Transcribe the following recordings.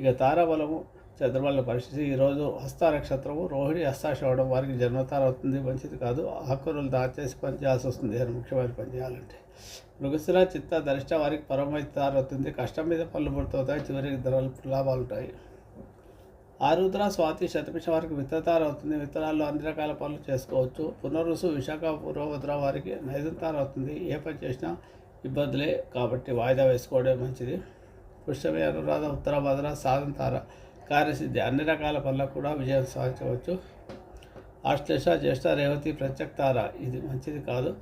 ఇక తారాబలము చంద్రబల పరిస్థితి ఈరోజు హస్త నక్షత్రము రోహిణి హస్తాశవడం వారికి జన్మతార అవుతుంది మంచిది కాదు. ఆకురులు దాచేసి పని చేయాల్సి వస్తుంది అని ముఖ్యమైన పని చేయాలంటే. మృగశిల చిత్త దరిష్ట వారికి పరమైతార అవుతుంది కష్టం మీద పళ్ళు పుడుతుంటాయి చివరికి ధరలు లాభాలు ఉంటాయి. ఆరుద్ర స్వాతి శతపిష వారికి విత్తతార అవుతుంది విత్తనాల్లో అన్ని రకాల పనులు చేసుకోవచ్చు. పునరుసు విశాఖ పూర్వభద్ర వారికి నైదంతార అవుతుంది ఏ పని చేసినా ఇబ్బందులే కాబట్టి వాయిదా వేసుకోవడం మంచిది. పుష్యమే అనురాధ ఉత్తర భద్ర సాధంతార కార్యసిద్ధి అన్ని రకాల పనులకు కూడా విజయం సాధించవచ్చు. ఆశ్లేష జ్యేష్ఠ రేవతి ప్రత్యక్తార ఇది మంచిది కాదు.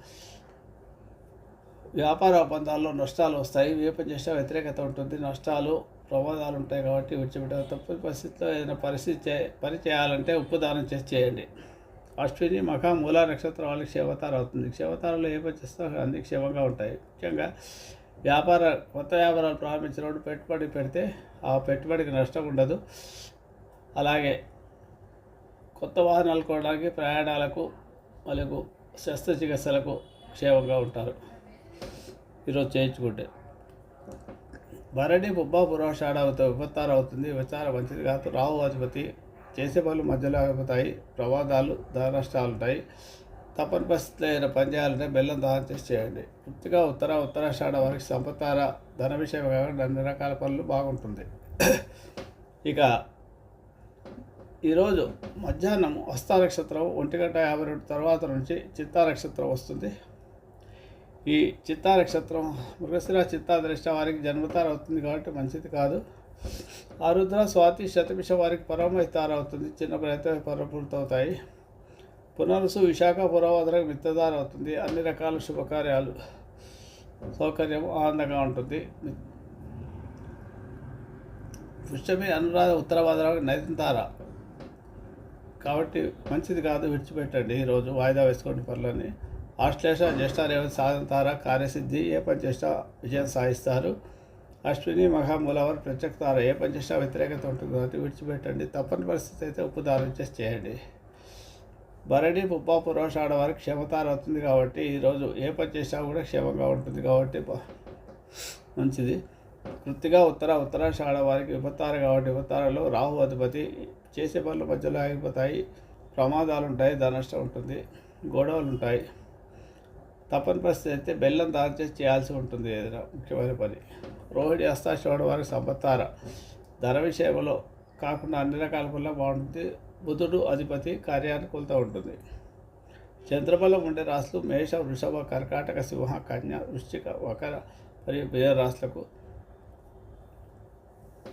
వ్యాపార ఒప్పందాల్లో నష్టాలు వస్తాయి. వేప చేసిన వ్యతిరేకత ఉంటుంది. నష్టాలు ప్రమాదాలు ఉంటాయి కాబట్టి విడిచిపెట్ట తప్పు పరిస్థితిలో ఏదైనా పరిస్థితి చే పని చేయాలంటే ఉప్పు దానం చేసి చేయండి. అశ్విని మఖ మూల నక్షత్రం వాళ్ళకి క్షేమతారం అవుతుంది. క్షేమతారంలో ఏ పని చేస్తే అన్ని క్షేమంగా ఉంటాయి. ముఖ్యంగా వ్యాపార కొత్త వ్యాపారాలు ప్రారంభించినప్పుడు పెట్టుబడి పెడితే ఆ పెట్టుబడికి నష్టం ఉండదు. అలాగే కొత్త వాహనాలు కొనడానికి ప్రయాణాలకు మరియు శస్త్రచికిత్సలకు క్షేమంగా ఉంటారు. ఈరోజు చేయించుకుంటే. భరణి బొబ్బా పురోషాఢ విపత్తారు విపత్తార అవుతుంది. విచారం మంచిది కాదు. రావు అధిపతి చేసే పనులు మధ్యలో ఆగిపోతాయి. ప్రమాదాలు ధర నష్టాలు ఉంటాయి తప్పని పరిస్థితులైన పనిచేయాలంటే బెల్లం దానం చేసి చేయండి. పూర్తిగా ఉత్తర ఉత్తరాషాఢ వరకు సంపతార ధన విషయం కాకుండా అన్ని రకాల పనులు బాగుంటుంది. ఇక ఈరోజు మధ్యాహ్నం హస్త నక్షత్రం ఒంటి గంట యాభై రెండు తర్వాత నుంచి చిత్తా నక్షత్రం వస్తుంది. ఈ చిత్తా నక్షత్రం మృగశిర చిత్తా దృష్ట వారికి జన్మతార అవుతుంది కాబట్టి మంచిది కాదు. ఆరుద్ర స్వాతి శతమిష వారికి పరమైతార అవుతుంది. చిన్న ప్రయత్నం పరపూర్తవుతాయి పునరుసు విశాఖ పురవదరకు మిత్రదార అవుతుంది. అన్ని రకాల శుభకార్యాలు సౌకర్యం ఆనందంగా ఉంటుంది. పుష్యమి అనురాధ ఉత్తరభద్రకు నైతంతార కాబట్టి మంచిది కాదు విడిచిపెట్టండి ఈరోజు వాయిదా వేసుకోండి పనులని ఆశ్లేష జ్యేష్ఠ రేవతి సాధంతార కార్యసిద్ధి ఏ పని చేసినా విజయం సాధిస్తారు. అశ్విని మహామూలవారు ప్రత్యక్తార ఏ పని చేసినా వ్యతిరేకత ఉంటుంది కాబట్టి విడిచిపెట్టండి. తప్పని పరిస్థితి అయితే ఉప్పు చేసి చేయండి. భరణి పుప్ప పురోషాడ వారికి క్షమతార అవుతుంది కాబట్టి ఈరోజు ఏ పని చేసినా కూడా క్షేమంగా ఉంటుంది కాబట్టి మంచిది. కృతిగా ఉత్తర ఉత్తరాషాఢ వారికి విపత్తార కాబట్టి విపత్తారలో రాహు అధిపతి చేసే పనులు మధ్యలో ఆగిపోతాయి. ప్రమాదాలు ఉంటాయి ధనష్టం ఉంటుంది గొడవలు ఉంటాయి. తప్పని పరిస్థితి అయితే బెల్లం దాని చేసి చేయాల్సి ఉంటుంది ఏదైనా ముఖ్యమైన పని. రోహిణి హస్తాశ్రవణ వారికి సంపత్తార. ధర విషయంలో కాకుండా అన్ని రకాల పనులు బాగుంటుంది. బుధుడు అధిపతి కార్యానుకూలత ఉంటుంది. చంద్రబలం ఉండే రాశులు మేష వృషభ కర్కాటక సింహ కన్య వృశ్చిక వకర మరియు వేరే రాశులకు